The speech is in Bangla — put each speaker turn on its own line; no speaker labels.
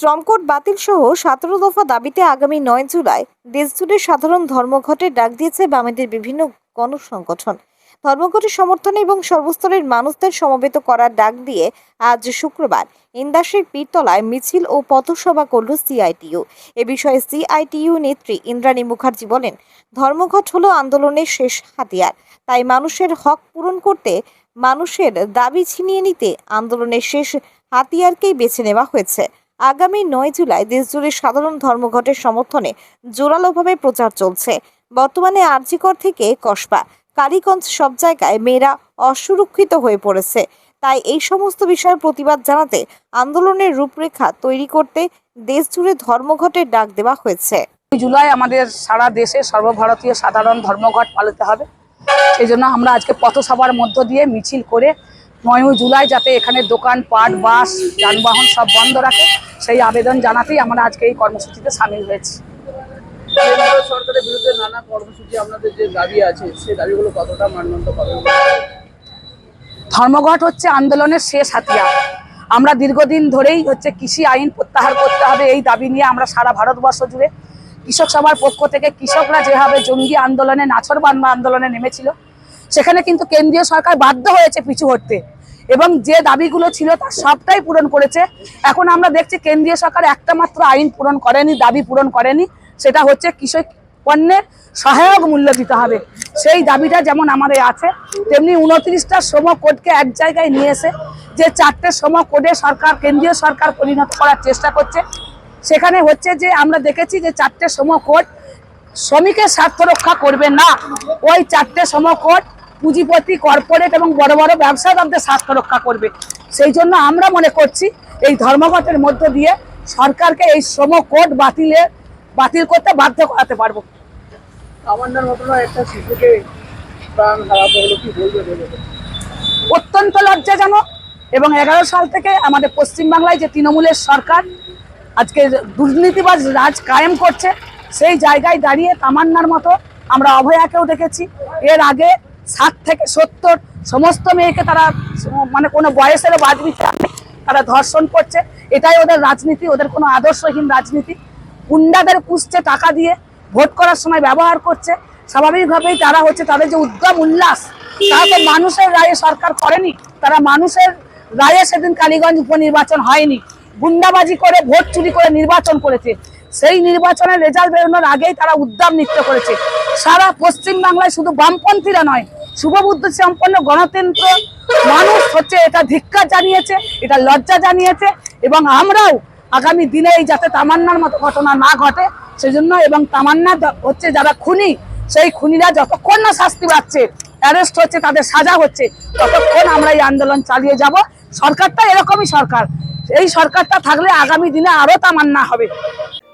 শ্রমকোট বাতিল সহ সতেরো দফা দাবিতে আগামী নয় জুলাই দেশজুড়ে সাধারণ ধর্মঘটের ডাক দিয়েছে বামেদের বিভিন্ন গণসংগঠন। ধর্মঘটের সমর্থনে এবং সর্বস্তরের মানুষদের সমবেত করার ডাক দিয়ে আজ শুক্রবার ইন্দাসের পীরতলায় মিছিল ও পথসভা করল সিআইটিইউ এ বিষয়ে সিআইটিইউ নেত্রী ইন্দ্রাণী মুখার্জি বলেন, ধর্মঘট হলো আন্দোলনের শেষ হাতিয়ার। তাই মানুষের হক পূরণ করতে মানুষের দাবি ছিনিয়ে নিতে আন্দোলনের শেষ হাতিয়ারকেই বেছে নেওয়া হয়েছে। আগামী নয় জুলাই দেশজুড়ে সাধারণ ধর্মঘটের সমর্থনে জোরালোভাবে প্রচার চলছে। বর্তমানে আরজিকর থেকে কসবা কালীগঞ্জ সব জায়গায় মেয়েরা অসুরক্ষিত হয়ে পড়েছে। তাই এই সমস্ত বিষয়ে প্রতিবাদ জানাতে আন্দোলনের রূপরেখা তৈরি করতে দেশজুড়ে ধর্মঘটের ডাক দেওয়া হয়েছে।
জুলাই আমাদের সারা দেশে সর্বভারতীয় সাধারণ ধর্মঘট পালিত হবে। সেই জন্য আমরা আজকে পথসভার মধ্য দিয়ে মিছিল করে নয়ই জুলাই যাতে এখানে দোকান পাট বাস যানবাহন সব বন্ধ রাখে সেই আবেদন জানাতেই আমরা আজকে এই কর্মসূচিতে সামিল হয়েছি।
সরকারের বিরুদ্ধে নানা কর্মসূচি আপনাদের যে দাবি আছে সেই দাবিগুলো কতটা মান্যন্ত
ধর্মঘট হচ্ছে আন্দোলনের শেষ হাতিয়ার। আমরা দীর্ঘদিন ধরেই হচ্ছে কৃষি আইন প্রত্যাহার করতে হবে এই দাবি নিয়ে আমরা সারা ভারতবর্ষ জুড়ে। কৃষক সভার পক্ষ থেকে কৃষকরা যেভাবে জঙ্গি আন্দোলনে নাছরবান্ধা আন্দোলনে নেমেছিল সেখানে কিন্তু কেন্দ্রীয় সরকার বাধ্য হয়েছে পিছু হটতে। এবং যে দাবিগুলো ছিল তার সবটাই পূরণ করেছে। এখন আমরা দেখছি কেন্দ্রীয় সরকার একটা মাত্র আইন পূরণ করেনি, দাবি পূরণ করেনি। সেটা হচ্ছে কৃষক পণ্যের সহায়ক মূল্য দিতে হবে। সেই দাবিটা যেমন আমাদের আছে, তেমনি উনত্রিশটা শ্রম কোডকে এক জায়গায় নিয়ে এসে যে চারটে শ্রম কোডে সরকার, কেন্দ্রীয় সরকার পরিণত করার চেষ্টা করছে। সেখানে হচ্ছে যে আমরা দেখেছি যে চারটে শ্রম কোড শ্রমিকের স্বার্থ রক্ষা করবে না। ওই চারটে শ্রম কোড পুঁজিপতি কর্পোরেট এবং বড় বড় ব্যবসাদারদের স্বার্থ রক্ষা করবে। সেই জন্য আমরা মনে করছি এই ধর্মঘটের মধ্য দিয়ে সরকারকে এই শ্রম কোড বাতিলে বাতিল করতে বাধ্য করাতে পারব।
তামান্নার ঘটনা একটা শিশুকে প্রাণ হারাতে হলো কি বলবে
অত্যন্ত লজ্জাজনক এবং এগারো সাল থেকে আমাদের পশ্চিমবাংলায় যে তৃণমূলের সরকার আজকে দুর্নীতিবাজ রাজ কায়েম করছে সেই জায়গায় দাঁড়িয়ে তামান্নার মতো আমরা অভয়াকেও দেখেছি। এর আগে ষাট থেকে সত্তর সমস্ত মেয়েকে তারা মানে কোনো বয়সেরও বাদ বিচার নেই তারা ধর্ষণ করছে। এটাই ওদের রাজনীতি, ওদের কোনো আদর্শহীন রাজনীতি। গুন্ডাদের পুষছে টাকা দিয়ে, ভোট করার সময় ব্যবহার করছে। স্বাভাবিকভাবেই তারা হচ্ছে তাদের যে উদ্যম, উল্লাস তারা তো মানুষের রায়ে সরকার করেনি। তারা মানুষের রায়ে সেদিন কালীগঞ্জ উপনির্বাচন হয়নি। গুন্ডাবাজি করে, ভোট চুরি করে নির্বাচন করেছে। সেই নির্বাচনের রেজাল্ট বেরোনোর আগেই তারা উদ্যম নৃত্য করেছে। সারা পশ্চিম বাংলায় শুধু বামপন্থীরা নয়, শুভবুদ্ধ সম্পন্ন গণতন্ত্র মানুষ হচ্ছে, এটা ধিক্কার জানিয়েছে, এটা লজ্জা জানিয়েছে, এবং আমরাও আগামী দিনে এই যাতে তামান্নার মতো ঘটনা না ঘটে, সেজন্য এবং তামান্না হচ্ছে যারা খুনি, সেই খুনিরা যতক্ষণ না শাস্তি পাচ্ছে অ্যারেস্ট হচ্ছে, তাদের সাজা হচ্ছে, ততক্ষণ আমরা এই আন্দোলন চালিয়ে যাব। সরকারটা এরকমই সরকার, এই সরকারটা থাকলে আগামী দিনে আরও তামান্না হবে।